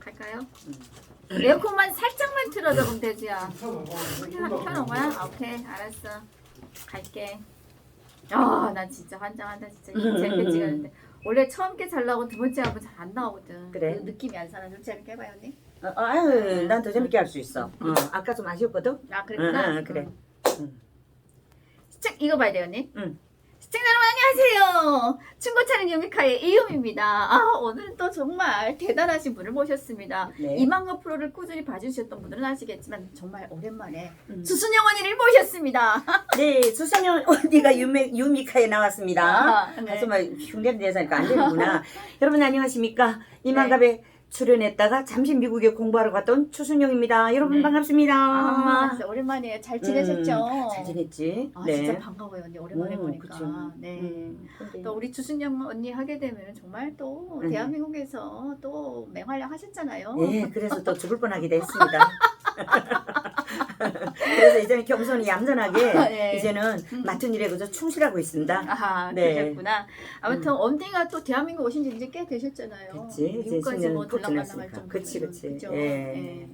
갈까요? 에어컨만 살짝만 틀어줘 그럼 되지야. 켜놓은 거야? 아, 오케이 알았어. 갈게. 아, 나 진짜 환장한다 진짜 재밌게 찍었는데 원래 처음 게 잘 나오고 두 번째 하면 잘 안 나오거든. 그래? 그 느낌이 안 살아. 좀 재밌게 해봐요 언니. 어, 어, 아유, 난 더 재밌게 할 수 있어. 어, 아까 좀 아쉬웠거든? 아 그랬구나. 응, 응, 그래. 응. 응. 시청 이거 봐야 돼요 언니. 응. 시청자 여러분 안녕하세요. 충고차는 유미카의 이유미입니다. 아 오늘은 또 정말 대단하신 분을 모셨습니다. 네. 이만거 프로를 꾸준히 봐주셨던 분들은 아시겠지만 정말 오랜만에 음. 수순영 언니를 모셨습니다. 네, 수상현 언니가 유미, 유미카에 나왔습니다. 아, 아, 네. 정말 흉내 내서 니까 안 되는구나. 여러분 안녕하십니까? 이만갑에 출연했다가 잠시 미국에 공부하러 갔던 추순영입니다. 여러분 네. 반갑습니다. 아, 오랜만에 잘 지내셨죠? 음, 잘 지냈지? 아, 진짜 반가워요 언니 오랜만에 음, 보니까. 그쵸. 네. 음, 또 우리 주순영 언니 하게 되면 정말 또 음. 대한민국에서 또 맹활약 하셨잖아요. 네, 그래서 또 죽을 뻔하기도 했습니다. 그래서 이제는 겸손히 얌전하게 네. 이제는 음. 맡은 일에 그저 충실하고 있습니다. 아하, 네. 그러셨구나. 아무튼 언니가 또 대한민국 오신 지 이제 꽤 되셨잖아요. 됐지. 이제 미국까지 10년 뭐 푹 들락날락할 지났으니까. 정도로. 그치, 그치. 예. 예.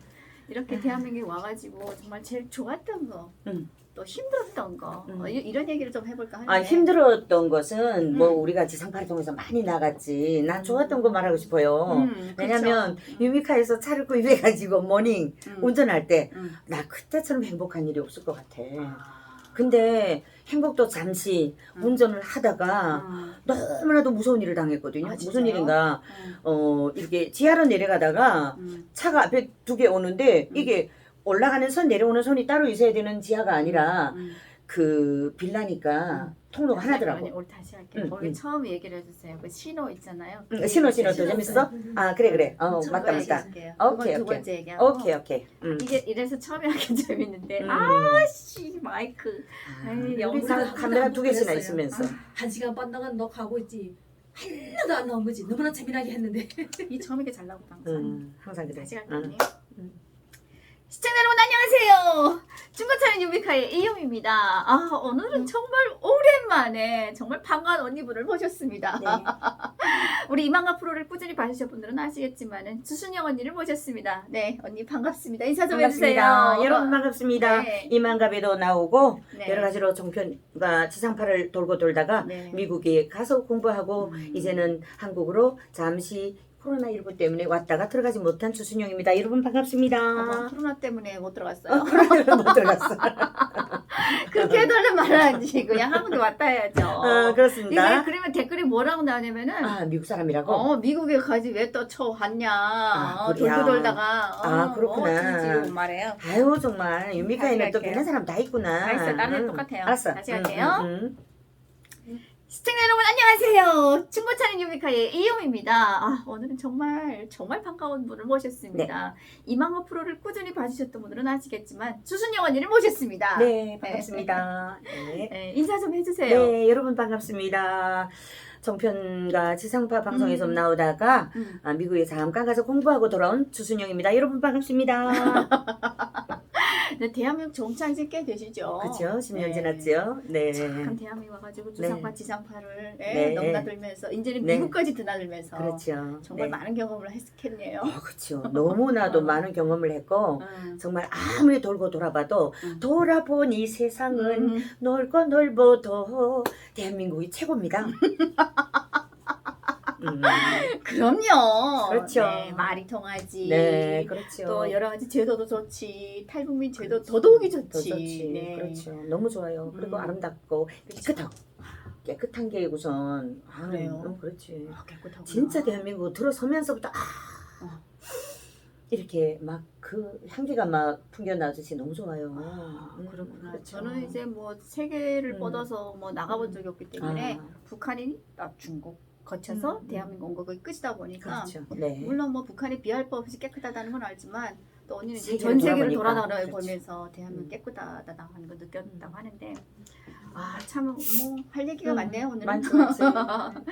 이렇게 대한민국에 와가지고 정말 제일 좋았던 거, 음. 또 힘들었던 거, 음. 어, 이- 이런 얘기를 좀 해볼까 하는데. 아 힘들었던 것은 뭐 음. 우리가 지상파를 통해서 많이 나갔지. 난 좋았던 거 말하고 싶어요. 음, 왜냐면 그쵸. 유미카에서 차를 구입해가지고 모닝 음. 운전할 때 나 음. 그때처럼 행복한 일이 없을 것 같아. 아. 근데 행복도 잠시 음. 운전을 하다가 음. 너무나도 무서운 일을 당했거든요. 아, 무슨 진짜요? 일인가? 음. 어 이렇게 지하로 내려가다가 음. 차가 앞에 두 개 오는데 음. 이게 올라가는 선 내려오는 선이 따로 있어야 되는 지하가 아니라 음. 그 빌라니까 통로가 아니, 하나더라고. 오늘 다시 할게요. 음, 거기 음. 처음 얘기를 해주세요. 그 신호 있잖아요. 응, 신호 신호 더 재밌어? 아 그래 그래. 어 음, 맞다 맞다. 오케이 오케이, 두 오케이. 번째 얘기하고. 오케이 오케이. 음. 이게 이래서 처음에 하기 재밌는데 음. 아씨 마이크. 우리 영상 다 카메라 두 개씩이나 그랬어요. 있으면서. 한 시간 반 동안 녹화하고 있지 하나도 안 나온 거지 너무나 재미나게 했는데 이 처음에 잘 나오고 항상. 음, 항상 그래. 다시 갈게요. 응. 음. 시청자 여러분 안녕하세요. 중고차는 유미카의 이용입니다. 아 오늘은 음. 정말 오랜만에 정말 반가운 언니분을 모셨습니다. 네. 우리 이만가 프로를 꾸준히 봐주신 분들은 아시겠지만은 주순영 언니를 모셨습니다. 네 언니 반갑습니다. 인사 좀 반갑습니다. 해주세요. 여러분 반갑습니다. 네. 이만갑에도 나오고 네. 여러 가지로 종편과 지상파를 돌고 돌다가 네. 미국에 가서 공부하고 음. 이제는 한국으로 잠시 코로나19 때문에 왔다가 들어가지 못한 주순영입니다. 여러분 반갑습니다. 어머, 코로나 때문에 못 들어갔어요. 코로나19 못 들어갔어. 그렇게 해달란 말은 아니지. 그냥 한국에 왔다 해야죠. 어, 이게 그렇습니다. 그러면 댓글이 뭐라고 나오냐면은 아 미국 사람이라고? 어 미국에 가지 왜 또 쳐 왔냐 어, 그래요? 돌고 돌다가 어, 아, 그렇구나. 어찌지 말해요. 아유 정말 유미카에는 또. 괜찮은 사람 다 있구나. 알았어, 나는 응. 똑같아요. 알았어. 다시 응, 갈게요. 응, 응. 시청자 여러분 안녕하세요. 중고차는 유미카의 이용입니다. 아, 오늘은 정말 정말 반가운 분을 모셨습니다. 네. 이망호 프로를 꾸준히 봐주셨던 분들은 아시겠지만 주순영 언니를 모셨습니다. 네 반갑습니다. 네. 네, 인사 좀 해주세요. 네 여러분 반갑습니다. 정편과 지상파 방송에서 음. 나오다가 음. 아, 미국에 잠깐 가서 공부하고 돌아온 주순영입니다. 여러분 반갑습니다. 네, 대한민국 정착 이제 꽤 되시죠. 그렇죠? 10년 네. 지났죠? 네. 참 대한민국 와가지고 주상파 지상파를 네. 네. 넘나들면서 이제는 네. 미국까지 드나들면서 그렇죠. 정말 네. 많은 경험을 했겠네요. 어, 그렇죠. 너무나도 어. 많은 경험을 했고 음. 정말 아무리 돌고 돌아봐도 음. 돌아보니 세상은 음. 넓고 넓어도 대한민국이 최고입니다. 음, 그럼요. 그렇죠. 네, 말이 통하지. 네, 그렇죠. 또 여러 가지 제도도 좋지. 탈북민 제도 그렇지. 더더욱이 좋지. 더 좋지. 네. 그렇죠. 너무 좋아요. 그리고 음. 아름답고 깨끗하고 깨끗한 게 우선 아, 그래요? 너무 그렇지. 아, 깨끗하구나. 진짜 대한민국 들어서면서부터 아, 어. 이렇게 막 그 향기가 막 풍겨나듯이 너무 좋아요. 아, 음, 그렇구나. 그렇죠. 저는 이제 뭐 세계를 음. 뻗어서 뭐 나가본 적이 없기 때문에 아, 북한이 아, 중국 거쳐서 음. 대한민국 온 거가 끝이다 보니까 그렇죠. 네. 물론 뭐 북한이 비할 바 없이 깨끗하다는 건 알지만 또 언니는 이제 전 세계를. 돌아다녀 그렇지. 보면서 대한민국 음. 깨끗하다고 하는 걸 느꼈다고 하는데 아 참 뭐 할 얘기가 음, 많네요 오늘은 많지.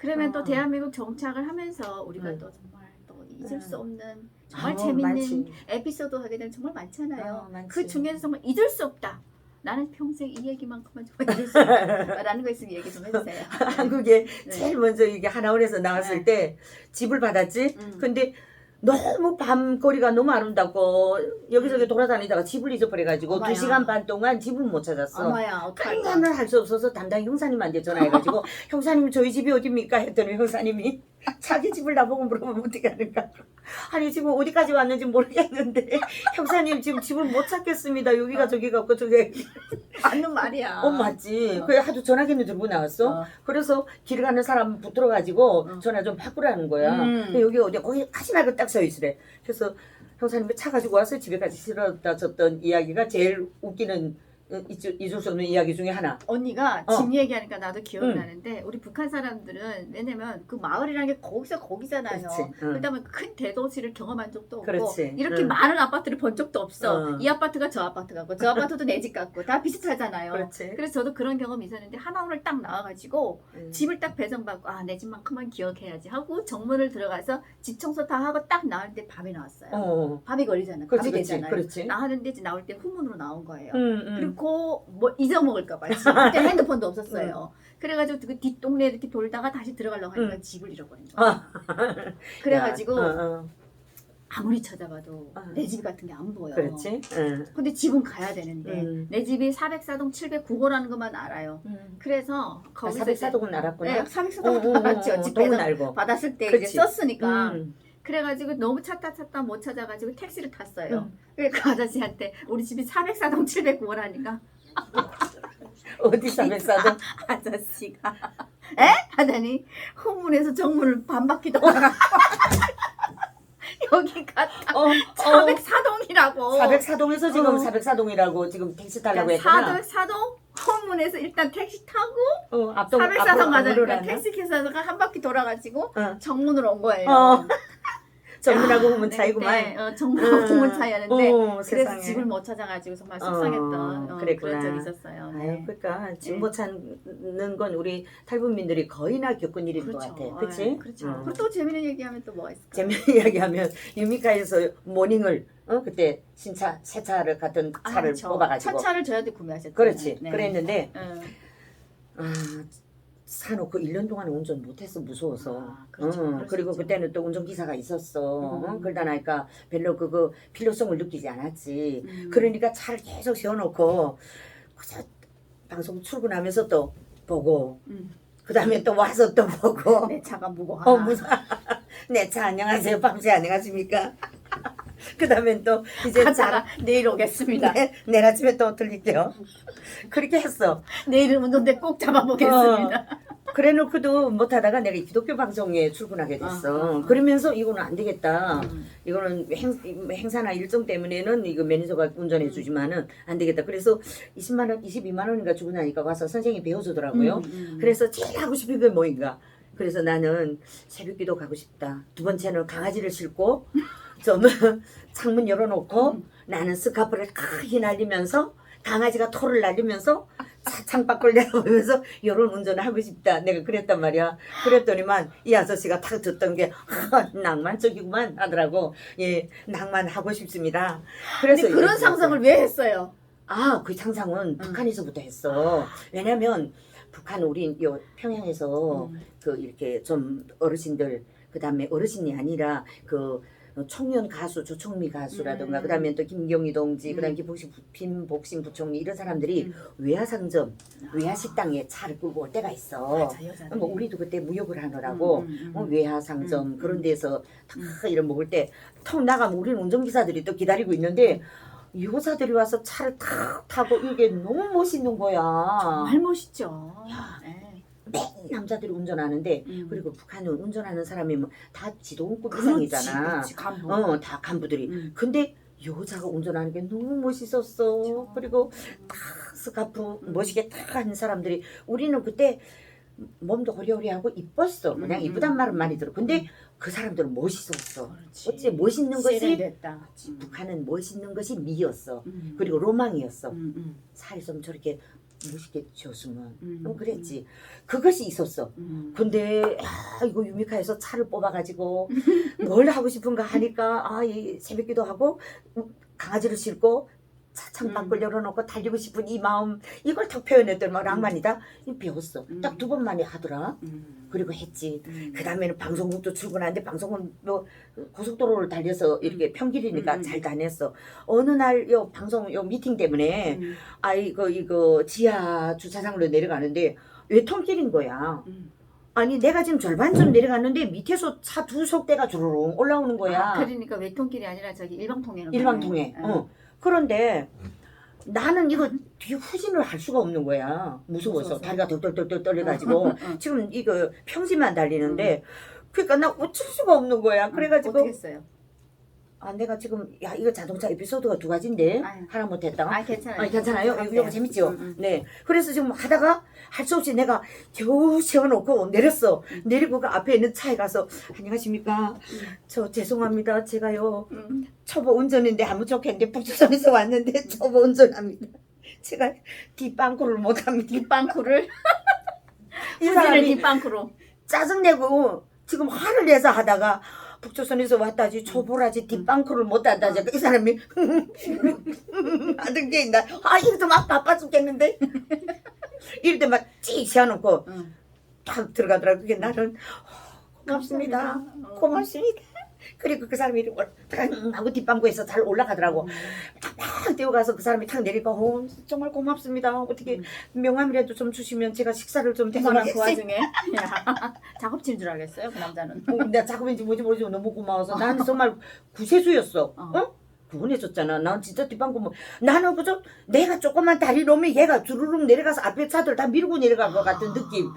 그러면 또 어. 대한민국 정착을 하면서 우리가 음. 또 정말 또 잊을 음. 수 없는 정말 아우, 재밌는 많지. 에피소드 하게 되면 정말 많잖아요 어. 그 중에서 정말 잊을 수 없다 나는 평생 이 정말 잊을 수 없다라는 거 있으면 얘기 좀 해주세요 한국에 네. 제일 먼저 이게 하나원에서 나왔을 네. 때 집을 받았지. 음. 근데 너무 밤거리가 너무 아름답고 여기저기 돌아다니다가 집을 잊어버려가지고 어머야. 두 시간 반 동안 집을 못 찾았어. 판단을 할 수 없어서 담당 형사님한테 전화해가지고 형사님 저희 집이 어딥니까 했더니 형사님이 자기 집을 나보고 물어보면 어떻게 하는가 아니 지금 어디까지 왔는지 모르겠는데. 형사님 지금 집을 못 찾겠습니다. 여기가 저기가 없고 저기 맞는 말이야. 어 맞지. 그래 하도 전화기는 들고 나왔어. 어. 그래서 길 가는 사람 붙들어가지고 어. 전화 좀 바꾸라는 거야. 음. 근데 여기 어디야 거기 하시나고 딱서 있으래. 그래서 형사님이 차 가지고 와서 집에까지 실어다 줬던 이야기가 제일 웃기는 어, 잊을, 잊을 수 없는 이야기 중에 하나 언니가 어. 집 얘기하니까 나도 기억이 응. 나는데 우리 북한 사람들은 왜냐면 그 마을이라는 게 거기서 거기잖아요. 그렇지, 응. 그다음에 큰 대도시를 경험한 적도 없고 그렇지, 이렇게 응. 많은 아파트를 본 적도 없어. 어. 이 아파트가 저 아파트 같고 저 아파트도 내 집 같고 다 비슷하잖아요. 그렇지 그래서 저도 그런 경험이 있었는데 하나오늘 딱 나와가지고 음. 집을 딱 배정받고 아 내 집만큼만 기억해야지 하고 정문을 들어가서 집 청소 다 하고 딱때 밤이 나왔어요. 어 밤이 걸리잖아. 밤이 그렇지 되잖아요. 그렇지 나하는데 이제 나올 때 후문으로 나온 거예요. 음, 음. 그리고 뭐 잊어먹을까봐 그때 핸드폰도 없었어요. 그래가지고 그 뒷동네 이렇게 돌다가 다시 들어가려고 하니까 응. 집을 잃어버린 거야. 그래가지고 야, 어, 어. 아무리 찾아봐도 어. 내집 같은 게 안 보여. 그렇지 응. 근데 집은 가야 되는데 음. 내 집이 404동 709호라는 것만 알아요. 그래서 아, 거기서 사백사동은 알았구나 네, 어, 어, 404동 어, 알았죠. 어, 집 동은 배정 알고 받았을 때 그치. 이제 썼으니까. 음. 그래가지고 너무 찾다 찾다 못 찾아가지고 택시를 탔어요. 음. 그래서 그 아저씨한테 우리 집이 404동 709호라니까 어디 사백사동 아저씨가 에? 하더니 후문에서 정문을 반바퀴 돌아가 여기 갔다 어, 어. 404동이라고 404동에서 지금 어. 404동이라고 지금 택시 타려고 했구나. 404동 후문에서 일단 택시 타고 어, 404동 앞으로 가자니까 가자니까 택시 기사가 한 바퀴 돌아가지고 어. 정문으로 온 거예요. 어. 정문하고 야, 후문 네, 차이구만. 네, 어, 정문하고 후문 차이였는데 어, 그래서 세상에. 집을 못 찾아가지고 정말 어, 속상했던 어, 그랬구나. 그런 적이 있었어요. 아유, 네. 그러니까 집 네. 못 찾는 건 우리 탈북민들이 거의나 겪은 일인 것 같아. 그렇지? 네, 그렇죠. 어. 그리고 또 재밌는 얘기하면 또 뭐가 있을까? 재미있는 이야기하면 유미카에서 모닝을 어 그때 신차 새 차를 같은 차를 아, 저 뽑아가지고 첫 차를 저한테 구매하셨죠. 그렇지 네. 그랬는데 응. 아 사놓고 1년 동안 운전 못해서 무서워서 아, 그렇죠. 어, 그럴 수 그리고 있죠. 그때는 또 운전기사가 있었어 음. 어? 그러다 나니까 별로 그거 필요성을 느끼지 않았지 음. 그러니까 차를 계속 세워놓고 그저 방송 출근하면서 또 보고 음. 그 다음에 또 와서 또 보고 내 차가 무거워. 어 무슨 내차 안녕하세요 밤새 안녕하십니까 그 다음에 또 이제 가다가 내일 오겠습니다. 내, 내일 아침에 또 들릴게요 그렇게 했어 내일은 운전대 꼭 잡아보겠습니다. 그래 놓고도 못하다가 내가 기독교 방송에 출근하게 됐어. 아, 아, 아. 그러면서 이거는 안 되겠다. 음. 이거는 행, 행사나 일정 때문에는 이거 매니저가 운전해 주지만은 안 되겠다. 그래서 20만 원, 22만 원인가 주고 나니까 와서 선생님이 배워주더라고요. 음, 음. 그래서 제일 하고 싶은 게 뭐인가. 그래서 나는 새벽기도 가고 싶다. 두 번째는 강아지를 싣고 좀 창문 열어놓고 음. 나는 스카프를 크게 날리면서 강아지가 털을 날리면서 차- 창밖을 내다보면서 이런 운전을 하고 싶다. 내가 그랬단 말이야. 그랬더니만 이 아저씨가 딱 듣던 게 아, 낭만적이구만 하더라고. 예, 낭만하고 싶습니다. 그래서 근데 그런 상상을 왜 했어요? 아, 그 상상은 북한에서부터 했어. 왜냐면 북한 우리 요 평양에서 음. 그 이렇게 좀 어르신들 그다음에 어르신이 아니라 그 청년 가수 조청미 가수라든가 음. 그다음에 또 김경희 동지 음. 그다음에 김복신 부- 김복신 부총리 이런 사람들이 음. 외화 상점 외화 식당에 차를 끌고 올 때가 있어. 맞아. 뭐 우리도 그때 무역을 하느라고 음, 음, 음. 어, 외화 상점 음, 그런 음. 데서 탁 이런 먹을 때 턱 나가면 우리는 운전기사들이 또 기다리고 있는데 여자들이 와서 차를 탁 타고 이게 너무 멋있는 거야. 정말 멋있죠. 네. 맨 남자들이 운전하는데 음. 그리고 북한은 운전하는 사람이 뭐다 지도원급 이상이잖아. 그렇지, 간부. 어, 다 간부들이. 음. 근데 여자가 운전하는 게 너무 멋있었어. 그렇죠. 그리고 탁 스카프 음. 멋있게 탁 하는 사람들이 우리는 그때 몸도 호리호리하고 이뻤어. 그냥 음, 이쁘단 음. 말은 많이 들어. 근데 음. 그 사람들은 멋있었어. 그렇지. 어째 멋있는 것이 세련됐다. 음. 북한은 멋있는 것이 미였어. 음. 그리고 로망이었어. 음, 음, 살이 좀 저렇게 멋있게 쥐었으면 음. 어, 그랬지. 그것이 있었어. 음. 근데 아, 이거 유미카에서 차를 뽑아가지고 뭘 하고 싶은가 하니까 아, 이 새벽기도 하고 음, 강아지를 싣고 차 창 음. 밖을 열어놓고 달리고 싶은 이 마음 이걸 딱 표현했더니 막 낭만이다. 이 배웠어. 음. 딱두 번 만에 하더라. 음. 그리고 했지. 음. 그 다음에는 방송국도 출근하는데 방송은 뭐 고속도로를 달려서 이렇게 평길이니까 음, 음. 잘 다녔어. 어느 날 요 방송 요 미팅 때문에 음. 아 이거 이거 지하 주차장으로 내려가는데 외통길인 거야. 음. 아니 내가 지금 절반쯤 내려갔는데 밑에서 차 두 속대가 주르륵 올라오는 거야. 아, 그러니까 외통길이 아니라 저기 일방통행으로 일방통행. 가네. 어. 그런데 나는 이거 뒤에 후진을 할 수가 없는 거야. 무서워서 무서워서. 다리가 덜덜덜덜 떨려가지고 어, 어. 지금 이거 평지만 달리는데 그러니까 나 어쩔 수가 없는 거야. 그래가지고 어떻게 했어요? 아 내가 지금 야 이거 자동차 에피소드가 두 가지인데 아유. 하나 못했다. 아 괜찮아요. 아, 괜찮아요? 이거, 이거 재밌죠? 음, 음. 네. 그래서 지금 하다가 할 수 없이 내가 겨우 세워놓고 내렸어. 내리고 그 앞에 있는 차에 가서 안녕하십니까. 저 죄송합니다. 제가요 음. 초보 운전인데 아무 좋겠는데 북조선에서 왔는데 초보 운전합니다. 제가 뒷방구를 못합니다. 뒷방구를 이 사람이 뒷방구로. 짜증내고 지금 화를 내서 하다가 북조선에서 왔다지 초보라지 뒷방구를 못한다지. 이 사람이. 하던 게 있나? 아 이거 막 바빠 죽겠는데? 이럴 때막찌 세워놓고 응. 탁 들어가더라고. 그게 나는. 어, 고맙습니다. 어. 고맙습니다 그리고 그 사람이 이렇게 탁 하고 뒷방구에서 잘 올라가더라고 탁 뛰어가서 그 사람이 탁 내리고 어, 정말 고맙습니다 어떻게 음. 명함이라도 좀 주시면 제가 식사를 좀 그거나 그 와중에 야, 작업치인 줄 알겠어요 그 남자는. 어, 내가 작업인지 뭐지 모르지 너무 고마워서 나는 정말 구세주였어. 어. 어? 구원해줬잖아. 난 진짜 뒷방구 뭐 나는 그저 내가 조금만 다리 놓으면 얘가 주르륵 내려가서 앞에 차들 다 밀고 내려갈 것 같은 느낌.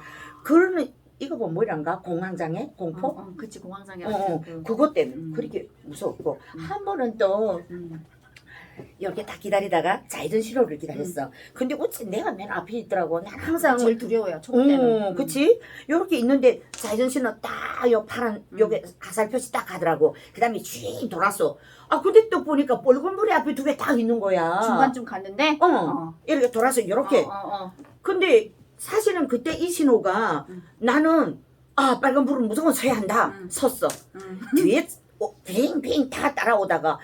그러는 이거 뭐 뭐란가 공황장애 공포? 어, 어, 그치 공황장애 어, 어, 그. 그것 때문에 음. 그렇게 무섭고 음. 한 번은 또 음. 이렇게 딱 기다리다가 좌회전 신호를 기다렸어. 근데 어째 내가 맨 앞에 있더라고. 난 항상 제일 두려워요 초보 때는. 어, 그치? 요렇게 있는데 좌회전 신호 딱, 요 파란, 음. 요게 화살 표시 딱 가더라고. 그 다음에 쥐 돌았어. 아, 근데 또 보니까 불이 앞에 두 개 딱 있는 거야. 중간쯤 갔는데. 어, 어. 이렇게 돌아서 요렇게. 어, 어, 어. 근데 사실은 그때 이 신호가 음. 나는, 아, 빨간 불은 무조건 서야 한다. 음. 섰어. 음. 뒤에, 어, 빙빙 다 따라오다가,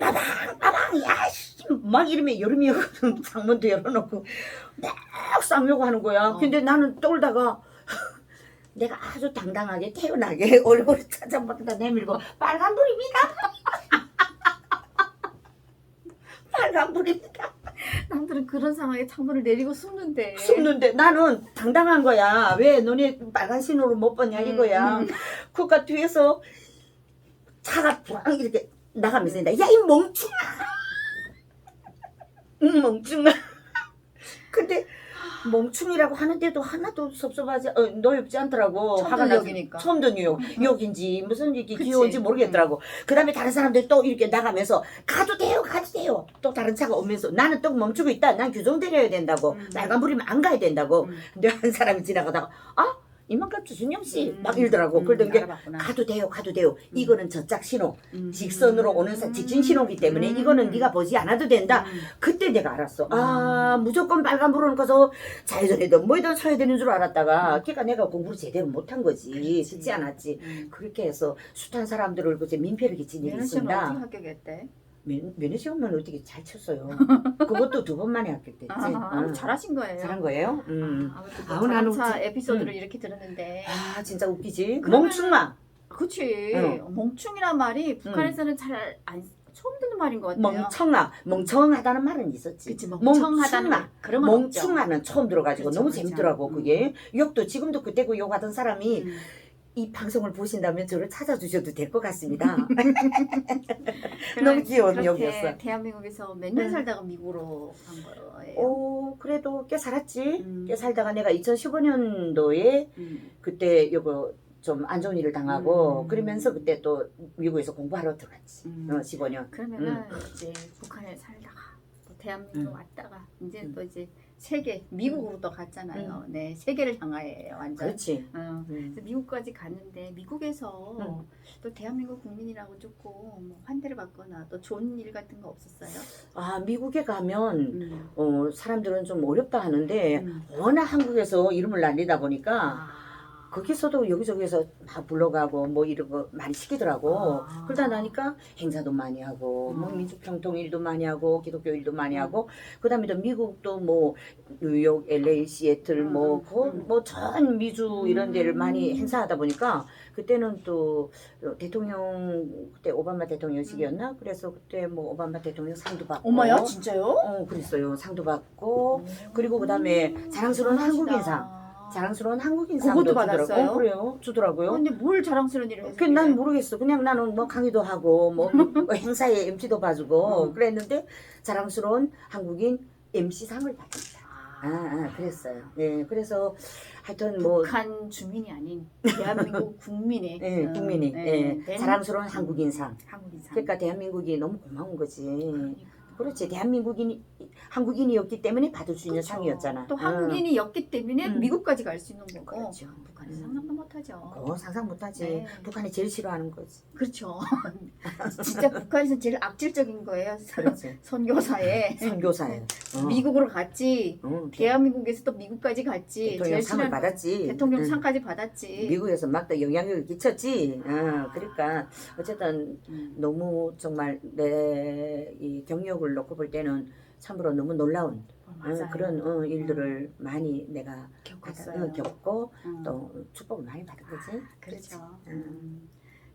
빠방, 빠방, 야, 씨, 막 이러면 여름이었거든. 창문도 열어놓고, 막 쌍욕 하는 거야. 어. 근데 나는 떨다가, 내가 아주 당당하게 태연하게 얼굴을 찾아봤다 내밀고, 빨간 불입니다. 빨간 불입니다. 남들은 그런 상황에 창문을 내리고 숨는데. 숨는데 나는 당당한 거야. 왜 너네 빨간 신호를 못 봤냐 이거야. 음. 그니까 뒤에서 차가 쫙 이렇게 나가면서 야이 멍충아. 응 멍충아. 근데 멍충이라고 하는데도 하나도 섭섭하지 어, 노엽지 않더라고. 처음 화가 듣는 나서. 욕이니까. 처음 듣는 욕. 욕인지 무슨 그치. 귀여운지 모르겠더라고. 그 다음에 다른 사람들 또 이렇게 나가면서 가도 돼요 가도 돼요. 또 다른 차가 오면서 나는 또 멈추고 있다. 난 규정 내려야 된다고. 음. 빨간 불이면 안 가야 된다고. 음. 근데 한 사람이 지나가다가 아 이만큼 주순영 씨 음. 막 이러더라고. 음, 그러던 게 알아봤구나. 가도 돼요, 가도 돼요. 이거는 저짝 신호, 음. 직선으로 오는 사- 직진 신호기 때문에 음. 이거는 네가 보지 않아도 된다. 음. 그때 내가 알았어. 아 무조건 빨간불은 가서 좌회전이든 뭐든 서야 되는 줄 알았다가 그러니까 내가 공부를 제대로 못한 거지. 듣지 않았지. 음. 그렇게 해서 숱한 사람들을 그제 민폐를 끼친 일이 시험 어떻게 있습니다. 합격했대? 면, 면허 시험은 어떻게 잘 쳤어요. 그것도 두 번만에 합격됐지. 아, 어. 잘하신 거예요. 잘한 거예요. 음. 아, 아무튼 아우, 뭐 나는 자동차 웃지. 에피소드를 이렇게 들었는데. 아 진짜 웃기지. 그러면은- 멍충아. 그치. 응. 멍충이란 말이 북한에서는 잘 안, 처음 듣는 말인 것 같아요. 멍청아, 멍청하다는 말은 있었지. 그치, 멍청하다는. 말. 그런 건 없죠. 멍충아는 처음 들어가지고 그렇죠, 너무 그렇죠. 재밌더라고 음. 그게 욕도 지금도 그때 그 욕하던 사람이 음. 이 방송을 보신다면 저를 찾아주셔도 될 것 같습니다. 너무 귀여운 욕이었어. 대한민국에서 몇년 응. 살다가 미국으로 간 거예요. 오 그래도 꽤 살았지. 음. 꽤 살다가 내가 2015년도에 음. 그때 요거 좀 안 좋은 일을 당하고 음. 그러면서 그때 또 미국에서 공부하러 들어갔지. 음. 어, 15년. 그러면은 이제 북한에 살다가 또 대한민국 음. 왔다가 이제 음. 또 이제 세계 미국으로 또 갔잖아요. 네, 세계를 향하여요 완전. 그렇지. 어. 음. 미국까지 갔는데 미국에서 음. 또 대한민국 국민이라고 조금 뭐 환대를 받거나 또 좋은 일 같은 거 없었어요? 아 미국에 가면 음. 어, 사람들은 좀 어렵다 하는데 음. 워낙 한국에서 이름을 날리다 보니까 아. 거기서도 여기저기서 막 불러가고 뭐 이런 거 많이 시키더라고. 아. 그러다 나니까 행사도 많이 하고 뭐 음. 민주평통 일도 많이 하고 기독교 일도 많이 하고 그다음에 또 미국도 뭐 뉴욕, LA, 시애틀 음, 뭐뭐전 미주 이런 데를 음. 많이 행사하다 보니까 그때는 또 대통령 그때 오바마 대통령 시기였나? 그래서 그때 뭐 오바마 대통령 상도 받고 엄마야 진짜요? 어 그랬어요. 상도 받고 그리고 그다음에 자랑스러운 한국인상. 자랑스러운 한국인상도 그것도 주더라고. 받았어요? 어, 그래요. 주더라고요. 근데 뭘 자랑스러운 일을 했어요? 그난 모르겠어. 그냥 나는 뭐 강의도 하고 뭐 행사에 MC도 봐주고 음. 그랬는데 자랑스러운 한국인 MC상을 받았다. 아, 아 그랬어요. 네, 그래서 하여튼 뭐 북한 주민이 아닌 대한민국 국민의 예, 음, 국민이 네, 예, 되는 자랑스러운 한국인상. 한국인상. 그러니까 대한민국이 너무 고마운 거지. 그러니까. 그렇지. 대한민국인이 한국인이었기 때문에 받을 수 있는 그쵸. 상이었잖아. 또 응. 한국인이었기 때문에 음. 미국까지 갈 수 있는 거고 그렇죠. 북한에서 음. 상상도 못하죠. 그거 상상 못하지. 네. 북한이 제일 싫어하는 거지. 그렇죠. 진짜 북한에서 제일 악질적인 거예요. 그렇지. 선교사에 선교사예요. 어. 미국으로 갔지. 어, 대한민국에서 또 미국까지 갔지. 대통령 상을 받았지. 대통령 응. 상까지 받았지. 미국에서 막 또 영향력을 끼쳤지. 어, 그러니까 어쨌든 음. 너무 정말 내 이 경력 을 놓고 볼 때는 참으로 너무 놀라운 어, 어. 그런 어, 일들을 많이 내가 받아, 겪었어요. 어, 겪고 음. 또 축복을 많이 받은 거지. 그렇죠. 음. 음.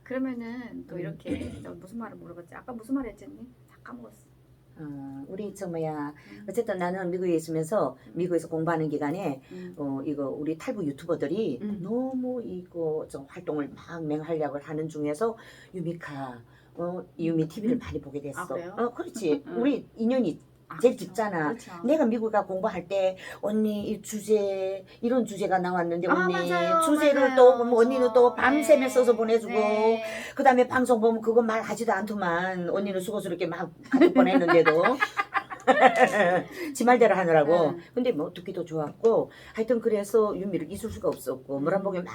그러면은 또 음. 이렇게 저 무슨 말을 물어봤지? 아까 무슨 말 했지? 다 까먹었어. 어, 우리 저 뭐야 음. 어쨌든 나는 미국에 있으면서 미국에서 공부하는 기간에 음. 어 이거 우리 탈북 유튜버들이 음. 너무 이거 좀 활동을 막 맹활약을 하는 중에서 유미카 어 유미 TV를 많이 보게 됐어. 아, 그래요? 어 그렇지. 음. 우리 인연이 아, 제일 그렇죠. 깊잖아. 그렇죠. 내가 미국에 공부할 때 언니 이 주제 이런 주제가 나왔는데 아, 언니 맞아요, 주제를 맞아요. 또뭐 언니는 또 밤새며 네, 써서 보내주고 네. 그다음에 방송 보면 그거 말하지도 않더만 언니는 수고스럽게 막 가족 보냈는데도 지 말대로 하느라고 음. 근데 뭐 듣기도 좋았고 하여튼 그래서 유미를 잊을 수가 없었고 음. 무란봉에 막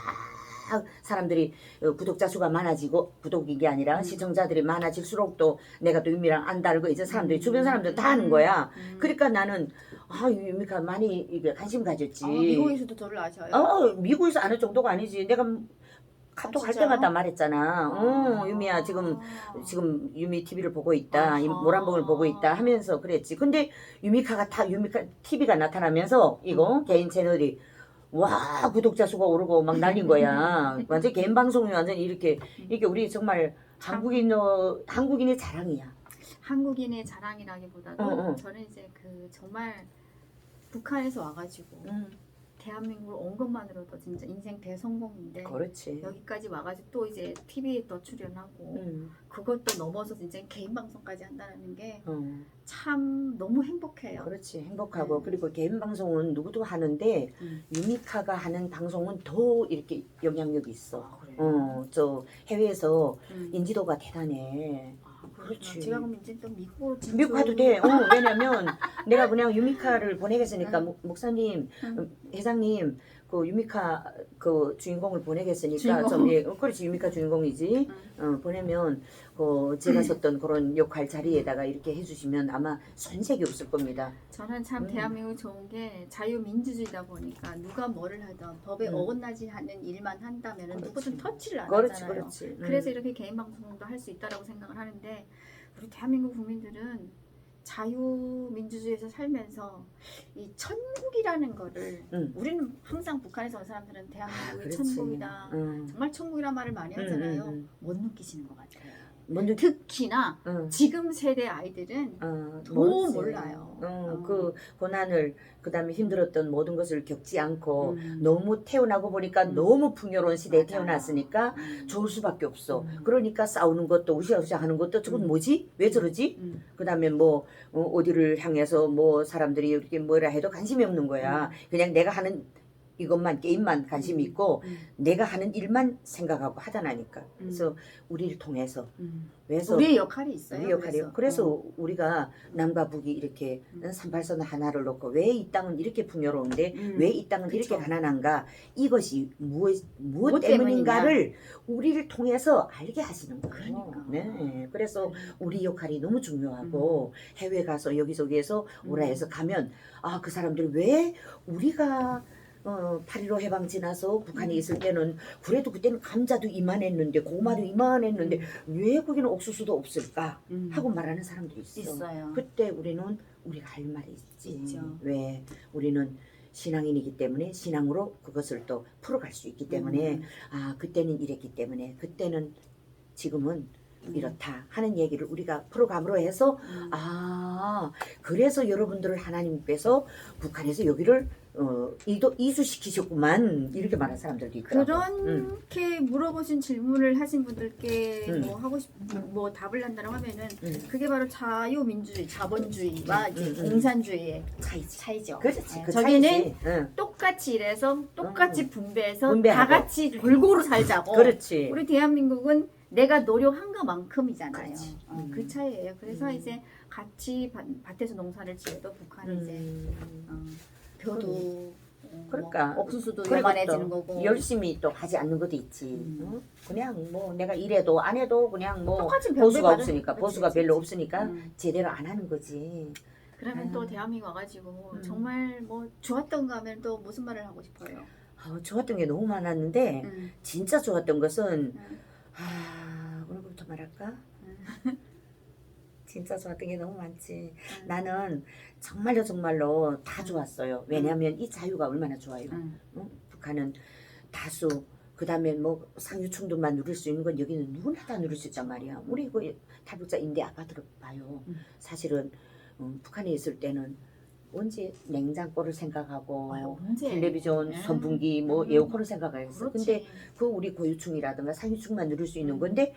사람들이 어, 구독자 수가 많아지고 구독이 게 아니라 음. 시청자들이 많아질수록 또 내가 또 유미랑 안다고 이제 사람들이 음. 주변 사람들 다 하는 거야 음. 그러니까 나는 아 유미가 많이 이게 관심 가졌지 아, 미국에서도 저를 아셔요? 어 미국에서 아는 정도가 아니지 내가 카톡 아, 할? 때마다 말했잖아 어 유미야 지금 아. 지금 유미 TV를 보고 있다, 이 아하. 모란봉을 보고 있다 하면서 그랬지. 근데 유미카가 다 유미카 TV가 나타나면서 이거 음. 개인 채널이 와 구독자 수가 오르고 막 날린 거야. 완전 개인 방송이 완전 이렇게 이게 우리 정말 참. 한국인 어, 한국인의 자랑이야. 한국인의 자랑이라기보다도 어, 어. 저는 이제 그 정말 북한에서 와가지고 대한민국을 온 것만으로도 진짜 인생 대성공인데 그렇지. 여기까지 와가지고 또 이제 TV에 또 출연하고 음, 그것도 넘어서 진짜 개인 방송까지 한다는 게 어, 참 너무 행복해요. 그렇지 행복하고 음. 그리고 개인 방송은 누구도 하는데 음. 유미카가 하는 방송은 더 이렇게 영향력이 있어. 아? 어, 저 해외에서 음. 인지도가 대단해. 그렇지. 제가 그럼 이제 또 미국으로 진출- 미국 가도 돼. 어, 왜냐면 내가 그냥 유미카를 보내겠으니까 응. 목- 목사님, 응. 회장님 그 유미카 그 주인공을 보내겠으니까 주인공. 좀 예, 어, 그렇지 유미카 주인공이지. 응. 어, 보내면 그 제가 썼던 그런 역할 자리에다가 이렇게 해주시면 아마 손색이 없을 겁니다. 저는 참 음. 대한민국 좋은 게 자유민주주의다 보니까 누가 뭐를 하든 법에 음. 어긋나지 않는 일만 한다면 은. 누구든 터치를 안 그렇지, 하잖아요. 그렇지. 음. 그래서 이렇게 개인 방송도 할 수 있다라고 생각을 하는데 우리 대한민국 국민들은 자유민주주의에서 살면서 이 천국이라는 거를 응. 우리는 항상 북한에서 온 사람들은 대한민국이 그렇지. 천국이다. 응. 정말 천국이란 말을 많이 응, 하잖아요. 응, 못 느끼시는 것 같아요. 먼저 특히나 응. 지금 세대 아이들은 어, 더 모르지. 몰라요. 어, 어. 그 고난을 그다음에 힘들었던 모든 것을 겪지 않고 음. 너무 태어나고 보니까 음. 너무 풍요로운 시대에 맞아요. 태어났으니까 음. 좋을 수밖에 없어. 음. 그러니까 싸우는 것도 우시아우시아 하는 것도 저건 음. 뭐지? 왜 저러지? 음. 그다음에 뭐 어, 디를 향해서 뭐 사람들이 이렇게 뭐라 해도 관심이 없는 거야. 그냥 내가 하는 이것만 게임만 관심이 음. 있고 음. 내가 하는 일만 생각하고 하다나니까. 그래서 음. 우리를 통해서 음. 그래서 우리의 역할이 있어요. 우리 역할이요. 그래서, 어. 우리가 남과 북이 이렇게 음. 38선 하나를 놓고 왜 이 땅은 이렇게 풍요로운데 음. 왜이 땅은 그쵸. 이렇게 가난한가 이것이 무엇 무엇 무엇 때문인가를 우리를 통해서 알게 하시는 거예요. 그러니까. 네. 그래서 음. 우리 역할이 너무 중요하고 해외 가서 여기저기에서 오라 음. 해서 가면 아 그 사람들 왜 우리가 어, 8.15 해방 지나서 북한에 있을 때는 그래도 그때는 감자도 이만했는데 고구마도 이만했는데 왜 거기는 옥수수도 없을까 음. 하고 말하는 사람들이 있어. 있어요. 그때 우리는 우리가 할 말이 있지. 있죠. 왜 우리는 신앙인이기 때문에 신앙으로 그것을 또 풀어갈 수 있기 때문에 음. 아 그때는 이랬기 때문에 그때는 지금은 음. 이렇다 하는 얘기를 우리가 풀어감으로 해서 음. 아 그래서 여러분들을 하나님께서 북한에서 여기를 어, 이도 이주시키셨구만 이렇게 말하는 사람들도 있더라고. 음. 그렇게 물어보신 질문을 하신 분들께 음. 뭐 하고 싶, 뭐 답을 한다고 하면은 음. 그게 바로 자유민주주의, 자본주의와 이제 음, 음. 공산주의의 차이지. 차이죠. 그렇지. 네, 그 저기는. 응. 똑같이 일해서 똑같이 분배해서 분배하고. 다 같이 골고루 살자고. 그렇지. 우리 대한민국은 내가 노력한 것만큼이잖아요. 그렇지. 어, 음. 그 차이예요. 그래서 음. 이제 같이 밭, 밭에서 농사를 지어도 북한이 이제 음. 어, 표도 어, 그러니까. 뭐 옥수수도 그리고 요만해지는 또 거고 열심히 또 하지 않는 것도 있지. 음. 응? 그냥 뭐 내가 이래도 안 해도 그냥 뭐 똑같이 보수가 없으니까 받은- 보수가 그치, 별로 그치. 없으니까 음. 제대로 안 하는 거지. 그러면 아. 또 대한민국 와가지고 음. 정말 뭐 좋았던 거 하면 또 무슨 말을 하고 싶어요? 아, 좋았던 게 너무 많았는데 음. 진짜 좋았던 것은 음. 아 오늘부터 말할까? 음. 진짜 좋았던 게 너무 많지. 음. 나는 정말로 정말로 다 좋았어요. 왜냐하면 이 자유가 얼마나 좋아요. 음. 응? 북한은 다수 그다음에 뭐 상류층들만 누릴 수 있는 건 여기는 누구나 다 누릴 수 있단 말이야. 우리 그 탈북자 임대 아파트를 봐요. 음. 사실은 음, 북한에 있을 때는 언제 냉장고를 생각하고 아유? 텔레비전, 네. 선풍기, 뭐 음. 에어컨을 생각했어. 근데 그 우리 고유층이라든가 상류층만 누릴 수 있는 음. 건데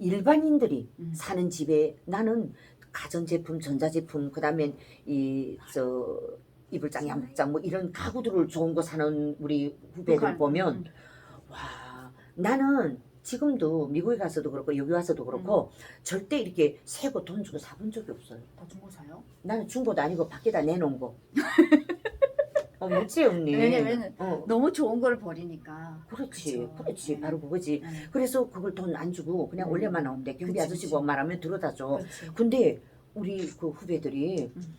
일반인들이 음. 사는 집에 나는 가전제품, 전자제품, 그 다음에 이 저 이불장, 양복장 뭐 이런 가구들을 좋은 거 사는 우리 후배들. 보면 음. 와 나는 지금도 미국에 가서도 그렇고 여기 와서도 그렇고 음. 절대 이렇게 새거 돈 주고 사본 적이 없어요. 다 중고 사요? 나는 준 것도 아니고 밖에다 내놓은 거. 어, 뭐지 언니? 왜냐면은 어, 너무 좋은 걸 버리니까. 그렇지, 그쵸. 그렇지, 네. 바로 그거지. 네. 그래서 그걸 돈 안 주고 그냥 음. 올려만 나오는데 경비 그치, 아저씨가 그치. 말하면 들어다 줘. 그렇지. 근데 우리 그 후배들이 음.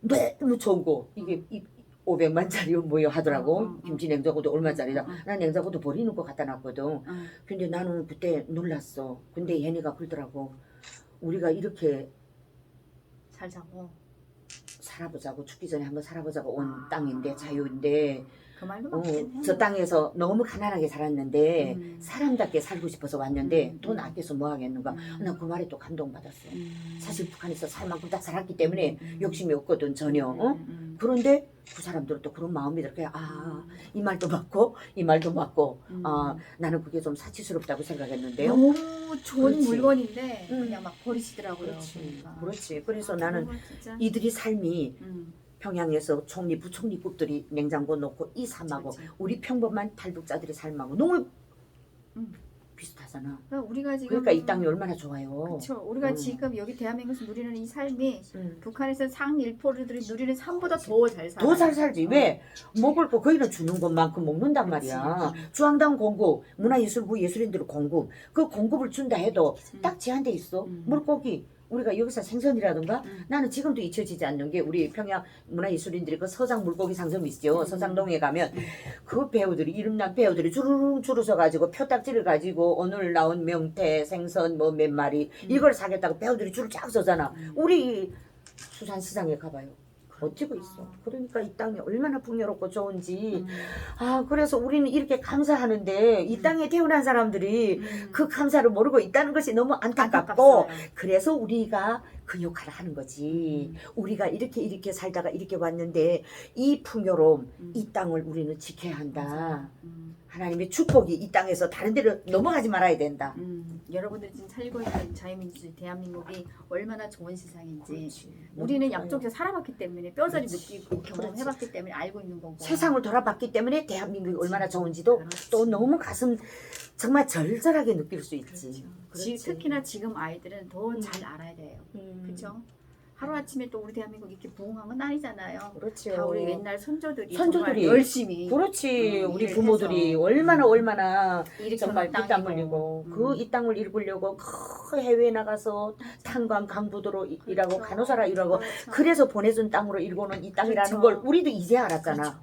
너무 좋은 거 이게 이, 500만 짜리 뭐요 하더라고 어, 어, 어. 김치 냉장고도 얼마짜리다 어, 어. 난 냉장고도 버리는 거 갖다 놨거든 응. 근데 나는 그때 놀랐어 근데 얘네가 그러더라고 우리가 이렇게 살자고. 살아보자고 죽기 전에 한번 살아보자고 온 아. 땅인데 자유인데 그 말도 어, 맞긴 저 땅에서 너무 가난하게 살았는데 음. 사람답게 살고 싶어서 왔는데 음, 돈 음. 아껴서 뭐 하겠는가 음. 난그 말에 또 감동받았어 음. 사실 북한에서 살 만큼 다 살았기 때문에 음. 욕심이 없거든 전혀 어? 음, 음, 그런데 그 사람들은 또 그런 마음이 들어 음. 아, 이 말도 맞고 이 말도 맞고 음. 아, 나는 그게 좀 사치스럽다고 생각했는데요. 너무 좋은 그렇지. 물건인데 음. 그냥 막 버리시더라고요. 그렇지. 보니까. 그렇지. 그래서 아, 나는. 이들이 삶이 음, 평양에서 총리, 부총리급들이 냉장고 놓고 이 삶하고 그렇지. 우리 평범한 탈북자들의 삶하고 너무 음. 비슷하잖아. 그러니까 우리가 지금 그러니까 이 땅이 얼마나 좋아요. 그렇죠. 우리가 음. 지금 여기 대한민국에서 누리는 이 삶이 음. 북한에서 상일포들이 누리는 삶보다 더 잘 살아. 더잘 살지. 왜? 먹을 거 거기는 주는 것만큼 먹는단 말이야. 중앙당 공급, 문화예술부 예술인들 공급. 그 공급을 준다 해도 딱 제한돼 있어. 음. 물고기. 우리가 여기서 생선이라든가 음. 나는 지금도 잊혀지지 않는 게 우리 평양 문화예술인들이 그 서장 물고기 상점 있죠. 음. 서장동에 가면 음. 그 배우들이 이름난 배우들이 주르륵 줄어서 가지고 표딱지를 가지고 오늘 나온 명태 생선 뭐 몇 마리 음. 이걸 사겠다고 배우들이 줄을 쫙 서잖아. 음. 우리 수산시장에 가봐요. 버티고 있어. 그러니까 이 땅이 얼마나 풍요롭고 좋은지. 음. 아, 그래서 우리는 이렇게 감사하는데 이 음. 땅에 태어난 사람들이 음. 그 감사를 모르고 있다는 것이 너무 안타깝고 안타깝어요. 그래서 우리가 그 역할을 하는 거지. 음. 우리가 이렇게 이렇게 살다가 이렇게 왔는데 이 풍요로움, 음. 이 땅을 우리는 지켜야 한다. 음. 하나님의 축복이 이 땅에서 다른 데로 넘어가지 말아야 된다. 음. 여러분들이 지금 살고 있는 자유민주주의 대한민국이 얼마나 좋은 세상인지 그렇지. 우리는 너무 양쪽에서 살아봤기 때문에 뼈저리. 느끼고. 경험해봤기 때문에 알고 있는 거고 세상을 돌아봤기 때문에 대한민국이 얼마나 좋은지도 그렇지. 또 너무 가슴 정말 절절하게 느낄 수 있지. 그렇죠. 그렇지. 지- 특히나 지금 아이들은 더 음. 잘 알아야 돼요. 음. 그렇죠? 하루 아침에 또 우리 대한민국 이렇게 부흥한 건 아니잖아요. 그렇죠. 다 우리 옛날 손조들이. 정말 열심히 그렇지. 음, 우리 부모들이 해서. 얼마나 얼마나 이렇게 정말. 피땀 흘리고 음. 그이 땅을 일구려고 그 해외에 나가서 탄광 강부도로 이- 일하고 그렇죠. 간호사라 일하고 그렇죠. 그래서 보내준 땅으로 일고는 이 땅이라는 그렇죠. 걸 우리도 이제 알았잖아. 그렇죠.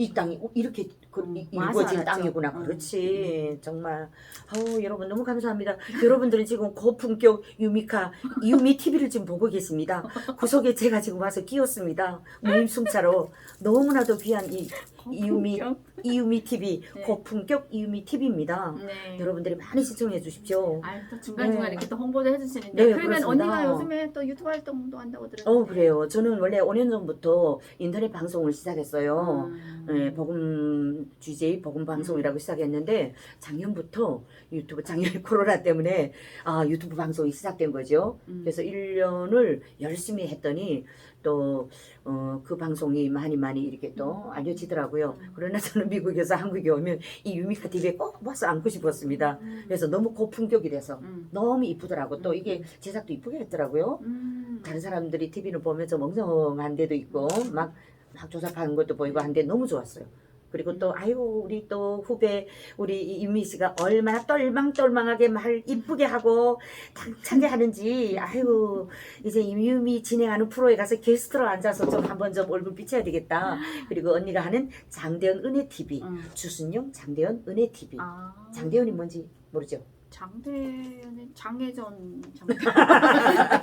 이 땅이 이렇게 그 음, 이- 와서 일궈진 알았죠. 땅이구나. 음. 그렇지. 정말. 아우 여러분 너무 감사합니다. 여러분들은 지금 고품격 유미카 유미 TV를 지금 보고 계십니다. 그 속에 제가 지금 와서 끼었습니다. 무임승차로 너무나도 귀한 이 이 유미 이유미 TV 네. 고품격 이유미 TV입니다. 네. 여러분들이 많이 시청해 주십시오. 아, 또 중간 중간에 네. 이렇게 또 홍보도 해주시는데 네, 그러면 그렇습니다. 언니가 요즘에 또 유튜브 활동도 한다고 들었는데 어 그래요. 저는 원래 5년 전부터 인터넷 방송을 시작했어요. 음. 네, 복음 GJ 복음 방송이라고 시작했는데 작년부터 유튜브 작년 코로나 때문에 아 유튜브 방송이 시작된 거죠. 음. 그래서 1년을 열심히 했더니 또 어, 그 방송이 많이 많이 이렇게 또 알려지더라고요. 음. 그러나 저는 미국에서 한국에 오면 이 유미카 TV에 꼭 와서 앉고 싶었습니다. 음. 그래서 너무 고품격이라서 음. 너무 이쁘더라고. 또 음. 이게 제작도 이쁘게 했더라고요. 음. 다른 사람들이 TV를 보면 좀 엉성한 데도 있고 막, 막 조잡하는 것도 보이고 한데 너무 좋았어요. 그리고 또 아이고 우리 또 후배 우리 이 유미 씨가 얼마나 똘망똘망하게 말 이쁘게 하고 당차게 하는지 아이고 이제 유미 진행하는 프로에 가서 게스트로 앉아서 좀 한번 좀 얼굴 비춰야 되겠다. 그리고 언니가 하는 장대현 은혜 TV 음. 주순영 장대현 은혜 TV 아. 장대현이 뭔지 모르죠? 장대는 장혜전 장대 아니라?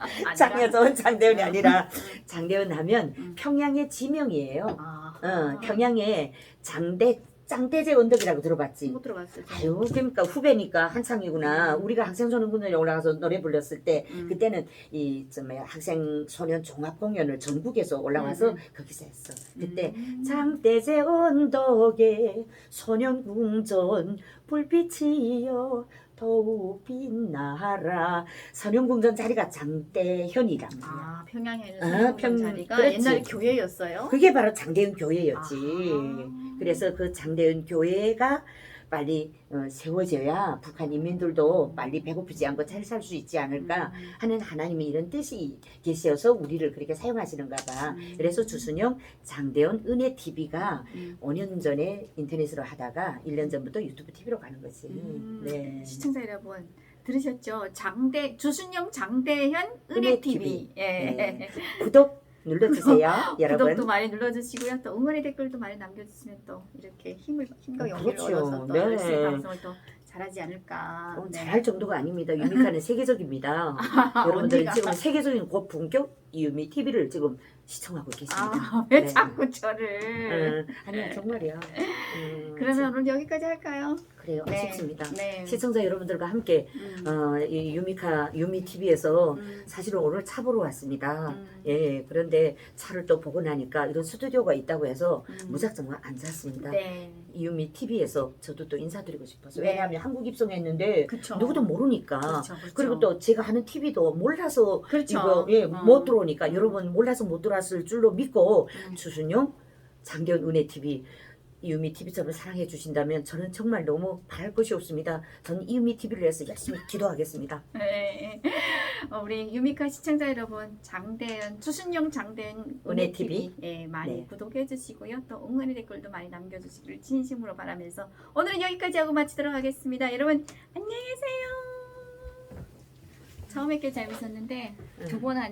장혜전 장대현이 아니라 음. 장대현 하면 음. 평양의 지명이에요. 아. 어, 평양에 장대 짱대제 언덕이라고 들어봤지. 못 들어갔어요. 저는. 아유, 그러니까 후배니까 한창이구나. 음. 우리가 학생 소년군단에 올라가서 노래 불렀을 때 음. 그때는 뭐야 학생 소년 종합 공연을 전국에서 올라와서 음. 거기서 했어. 그때 음. 장대제 언덕에 소년궁전 불빛이여 더욱 빛나라. 소년궁전 자리가 장대현이란 말이야. 아 평양에는 아, 아, 평- 자리가 그렇지. 옛날에 교회였어요. 그게 바로 장대현 교회였지. 아. 그래서 그 장대현 교회가 빨리 어, 세워져야 북한 인민들도 빨리 배고프지 않고 잘 살 수 있지 않을까 음. 하는 하나님의 이런 뜻이 계셔서 우리를 그렇게 사용하시는가 봐. 음. 그래서 주순영 장대현 은혜 TV가 음. 5년 전에 인터넷으로 하다가 1년 전부터 유튜브 TV로 가는 거지. 음. 네. 시청자 여러분 들으셨죠? 장대 주순영 장대현 은혜. TV. 예. 네. 구독 눌러주세요, 여러분. 구독도 많이 눌러주시고요. 또 응원의 댓글도 많이 남겨주시면 또 이렇게 힘을 힘과 어, 용기를 그렇죠. 얻어서 또 네. 열심히 방송을 또 잘하지 않을까. 어, 네. 잘할 정도가 아닙니다. 유미카는 세계적입니다. 아, 여러분들은 언니가. 지금 세계적인 고품격 이유미 TV를 지금 시청하고 계십니다. 아, 왜 네. 자꾸 저를? 음, 아니 정말이야. 음, 그러면 오늘 여기까지 할까요? 그래요. 네. 아쉽습니다. 네. 시청자 여러분들과 함께 음. 어, 이 유미카 유미 TV에서 음. 사실은 오늘 차 보러 왔습니다. 음. 예, 그런데 차를 또 보고 나니까 이런 스튜디오가 있다고 해서 음. 무작정 앉았습니다. 네. 유미 TV에서 저도 또 인사드리고 싶어서 네. 왜냐하면 한국 입성했는데 그렇죠. 누구도 모르니까 그렇죠, 그렇죠. 그리고 또 제가 하는 TV도 몰라서 그렇죠. 이거 예, 어. 못 들어오니까 음. 여러분 몰라서 못 들어왔을 줄로 믿고 음. 주순영 장대현 은혜 TV 이유미 TV처럼 사랑해 주신다면 저는 정말 너무 바랄 것이 없습니다. 저는 이유미 TV를 위해서 열심히 기도하겠습니다. 네. 어, 우리 유미카 시청자 여러분, 장대현, 추순영 장대현 은혜 TV. 예, 많이 네. 구독해 주시고요. 또 응원의 댓글도 많이 남겨주시기를 진심으로 바라면서 오늘은 여기까지 하고 마치도록 하겠습니다. 여러분, 안녕히 계세요. 처음에 꽤 재밌었는데 두 번 하니까